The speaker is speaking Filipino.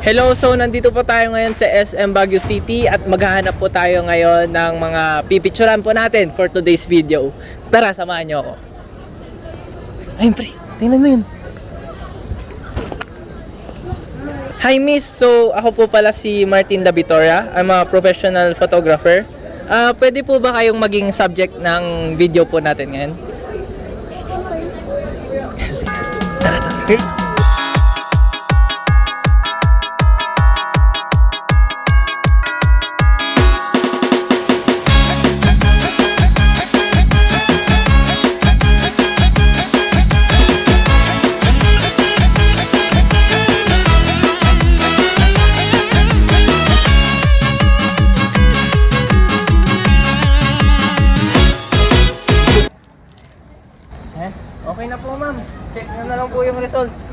Hello, so nandito po tayo ngayon sa SM Baguio City at maghahanap po tayo ngayon ng mga pipicturan po natin for today's video. Tara, samahan niyo ako. Ayun pre, tingnan mo yun. Hi Miss, so ako po pala si Martin Davitoria. I'm a professional photographer. Ah, pwede po ba kayong maging subject ng video po natin ngayon? Tara, tara. Okay na po ma'am. Check na na lang po yung results.